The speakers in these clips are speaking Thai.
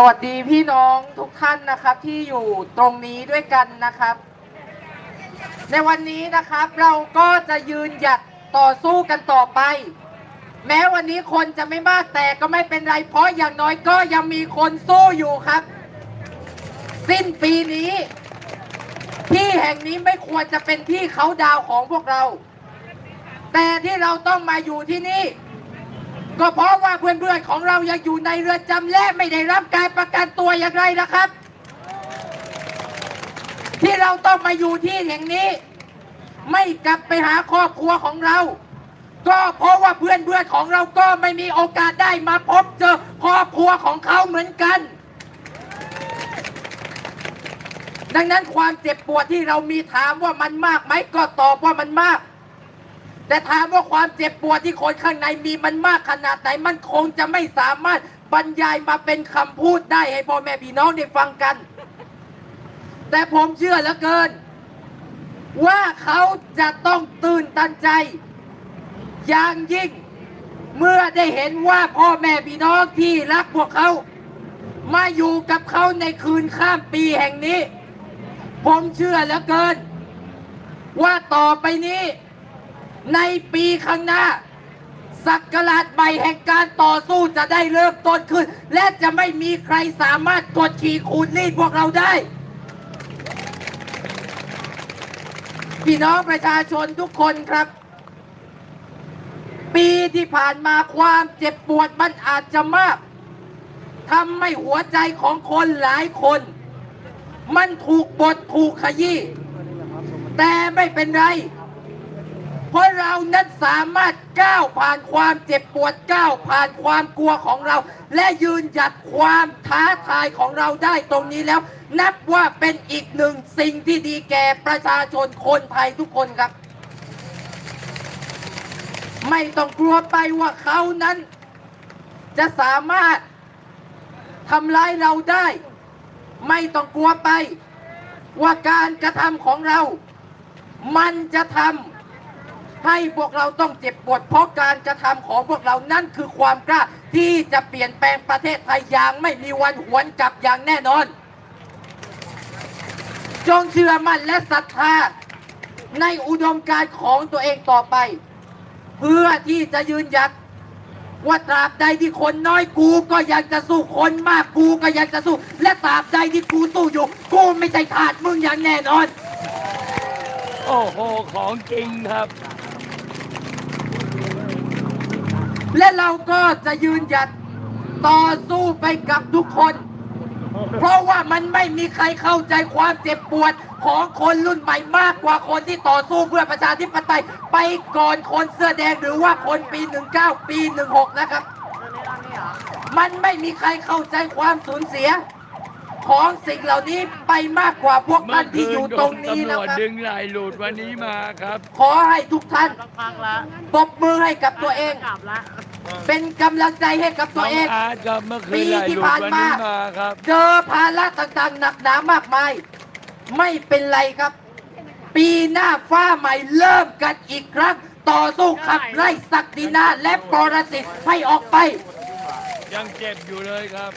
สวัสดีพี่น้องทุกท่านนะครับที่อยู่ตรงนี้ด้วยกันนะครับ ในวันนี้นะครับเราก็จะยืนหยัดต่อสู้กันต่อไป แม้วันนี้คนจะไม่มากแต่ก็ไม่เป็นไร เพราะอย่างน้อยก็ยังมีคนสู้อยู่ครับ สิ้นปีนี้ ที่แห่งนี้ไม่ควรจะเป็นที่เขาดาวของพวกเรา แต่ที่เราต้องมาอยู่ที่นี่ ก็เพราะว่าเพื่อนๆของเรายังอยู่ในเรือนจำและไม่ได้รับการประกันตัวอย่างไรนะครับ ที่เราต้องมาอยู่ที่แห่งนี้ ไม่กลับไปหาครอบครัวของเรา ก็เพราะว่าเพื่อนๆของเราก็ไม่มีโอกาสได้มาพบเจอครอบครัวของเขาเหมือนกัน ดังนั้นความเจ็บปวดที่เรามีถามว่ามันมากไหมก็ตอบว่ามันมาก แต่ถามว่าความเจ็บปวดที่คนข้างในมีมันมากขนาดไหนมันคงจะไม่สามารถบรรยายมาเป็นคำพูดได้ให้พ่อแม่พี่น้องได้ฟังกัน แต่ผมเชื่อเหลือเกิน ว่าเขาจะต้องตื่นตันใจ อย่างยิ่ง เมื่อได้เห็นว่าพ่อแม่พี่น้องที่รักพวกเขา มาอยู่กับเขาในคืนข้ามปีแห่งนี้ ผมเชื่อเหลือเกิน ว่าต่อไปนี้ ในปีข้างหน้าสักราชใหม่แห่งการต่อสู้จะได้เริ่มต้นขึ้น และจะไม่มีใครสามารถกดขี่ขูดรีดพวกเราได้ พี่น้องประชาชนทุกคนครับ ปีที่ผ่านมาความเจ็บปวดมันอาจจะมากทำให้หัวใจของคนหลายคน มันถูกบดถูกขยี้แต่ไม่เป็นไร นั้นสามารถก้าวผ่านความเจ็บปวดก้าวผ่านความกลัวของเรา และยืนหยัดความท้าทายของเราได้ตรงนี้แล้ว นับว่าเป็นอีกหนึ่งสิ่งที่ดีแก่ประชาชนคนไทยทุกคนครับ ไม่ต้องกลัวไปว่าเขานั้น จะสามารถทำร้ายเราได้ ไม่ต้องกลัวไป ว่าการกระทำของเรา มันจะทำ ให้พวกเราต้องเจ็บปวดเพราะการกระทำของพวกเรานั่นคือความกล้าที่จะเปลี่ยนแปลงประเทศไทยอย่างไม่มีวันหวนกลับอย่างแน่นอน จงเชื่อมั่นและศรัทธาในอุดมการณ์ของตัวเองต่อไป เพื่อที่จะยืนหยัดว่าตราบใดที่คนน้อยกูก็ยากจะสู้คนมากกูก็ยากจะสู้ และตราบใดที่กูสู้อยู่ กูไม่ใช่ทาสมึงอย่างแน่นอน โอ้โห ของจริงครับ และเราก็จะยืนหยัดต่อสู้ไปกับทุกคน เพราะว่ามันไม่มีใครเข้าใจความเจ็บปวดของคนรุ่นใหม่มากกว่าคนที่ต่อสู้เพื่อประชาธิปไตยไปก่อนคนเสื้อแดงหรือว่าคนปี 19 ปี 16 นะครับ มันไม่มีใครเข้าใจความสูญเสีย ของสิ่งเหล่านี้ไปมากกว่าพวกเมื่ท่าอนที่คือนยู่โดตรงนนี้ตำรแล้ววจครับดึงไหลหลุดวันนี้มาครับ ขอให้ทุกท่านสักพักละปรบมือให้กับตัวเองกลับละเป็นกำลังใจให้กับตัวเองน้อาร์ตครับเมื่อคืนปีไหลที่หลุดผ่านวันมานี้มาครับเจอภาระต่างๆหนักหนามากมาย ไม่เป็นไรครับ ปีหน้าฟ้าใหม่เริ่มกันอีกครั้ง ต่อสู้ขับไล่ศักดินาและปรสิตให้ออกไป ยังเจ็บอยู่เลยครับ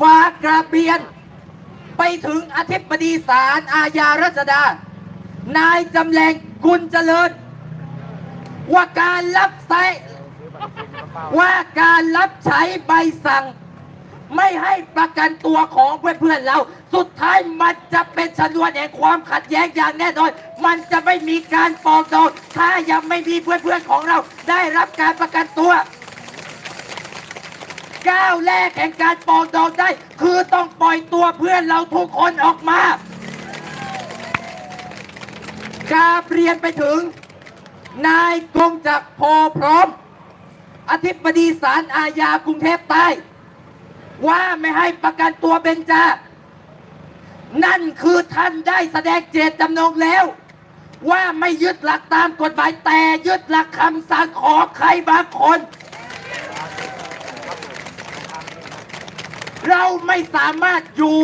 ฝากกระเบียน ไปถึงอธิบดีศาลอาญารัชดา นายจำแรงกุลเจริญ ว่าการรับใช้ว่าการรับใช้ใบสั่ง ไม่ให้ประกันตัวของเพื่อนๆเรา สุดท้ายมันจะเป็นชนวนแห่งความขัดแย้งอย่างแน่นอน มันจะไม่มีการปองดองถ้ายังไม่มีเพื่อนๆของเราได้รับการประกันตัว ก้าวแรกแห่งการปรองดองได้ คือต้องปล่อยตัวเพื่อนเราทุกคนออกมากาบเรียนไปถึง นายกงจักรโพพร้อม อธิบดีศาลอาญากรุงเทพใต้ว่าไม่ให้ประกันตัวเบนจา นั่นคือท่านได้แสดงเจตจำนงแล้ว ว่าไม่ยึดหลักตามกฎหมายแต่ยึดหลักคำสั่งของใครบางคน เราไม่สามารถอยู่